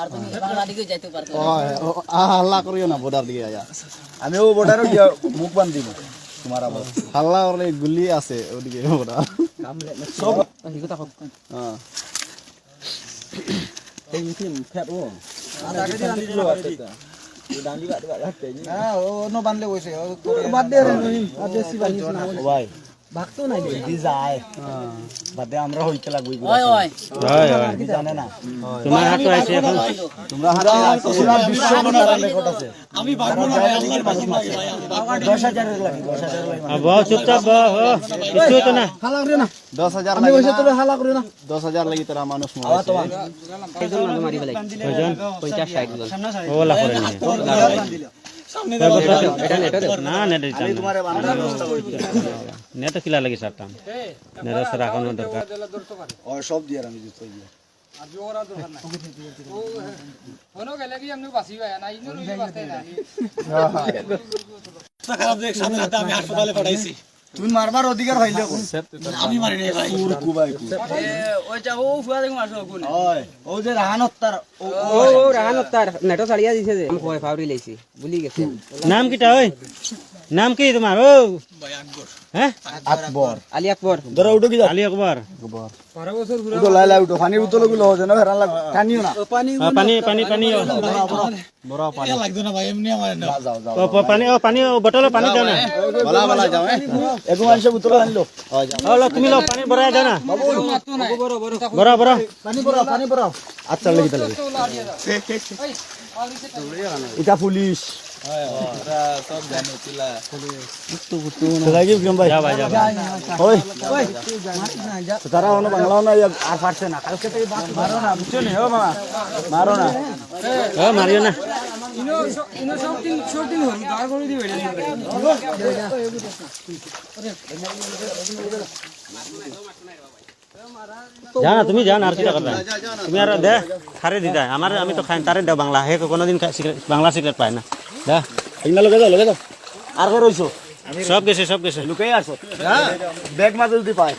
আর তুমি বাংলা দিকে যাইতে পারতো। হয় হাল্লা করিও না বোর্ডার দিকে আয়া। আমিও বর্ডারও গিয়া মুখ বান্ধ দিব তোমার আবার। হাল্লা করলে গুলি আছে ওদিকে বোর্ডার সব হ্যাঁ। এই মুখে ফেট ও। হ্যাঁ ও ন বান্ধলে বসে বাদ দে রে বাদ দে ভাগতো নাই যদি যায় বাদ আমরা হইতে লাগবই ওই ওই জানে না? তোমার হাত আছে এখন। তোমরা হাতে পুরা বিশ্ব মনার রেকর্ড আছে। আমি ভাগবো না দশ হাজারের লাগি দশ হাজারের লাগি আ, বহ চুপচাপ বহ কিছু হতো না। হালা করে না। দশ হাজার আমি বসে তোর হালা করে না। দশ হাজার লাগি তোরা মানুষ মরে আওয়া তো কয়জন ওলা করে না নেট দিতাম না। তোমারে বান্ধা ব্যবস্থা করে নেট কিলা লাগি সারতাম নেট রাখানোর দরকার। ও সব দিয়ে আমি জুতো দিয়ে তুমি মারবার অধিকার হইলে আমি মারি নাই ভাই। কুর কুবাই কুর। ওইটা ও ফুয়া দেখো মারছো কোন ওই ও যে রাহান হত্যার ও ও ও রাহান তার নেটো ছাড়িয়া দিছে যে। আমি কয় ফাউরি লাইছি ভুলি গেছে। নাম কিটা ওই? নাম কি তোমার? ও। হ্যাঁ? আকবর। আলী আকবর। ধরো উঠো কি আলী আকবর। উঠো লাই লাই উঠো। পানির বোতলগুলো হচ্ছে না হেরান লাগ টানিও না। আ, পানি পানি পানি ও। যাও যাও। পানি ও পানি ও পানি দাও না। বলা বলা যাও এগো মানুষ বোতল আনলো। ও লো, তুমি লো পানি ভরাই দাও না। বড় বড় পানি পানি আচ্ছা লাগি তাহলে। এটা পুলিশ। আর না কালকে মারো না তুমি যা না আর কিটা করবে তুমি আর দে খারে দিদা আমার আমি তো খাই তারে দাও বাংলা। হে কোনোদিন বাংলা সিগারেট পায় না। যা সিগনাল লগে যাও লগে যাও আর কো রইছো সব গেছে সব গেছে। লুকাই আসো হ্যাঁ ব্যাগ মাঝে যদি পায়।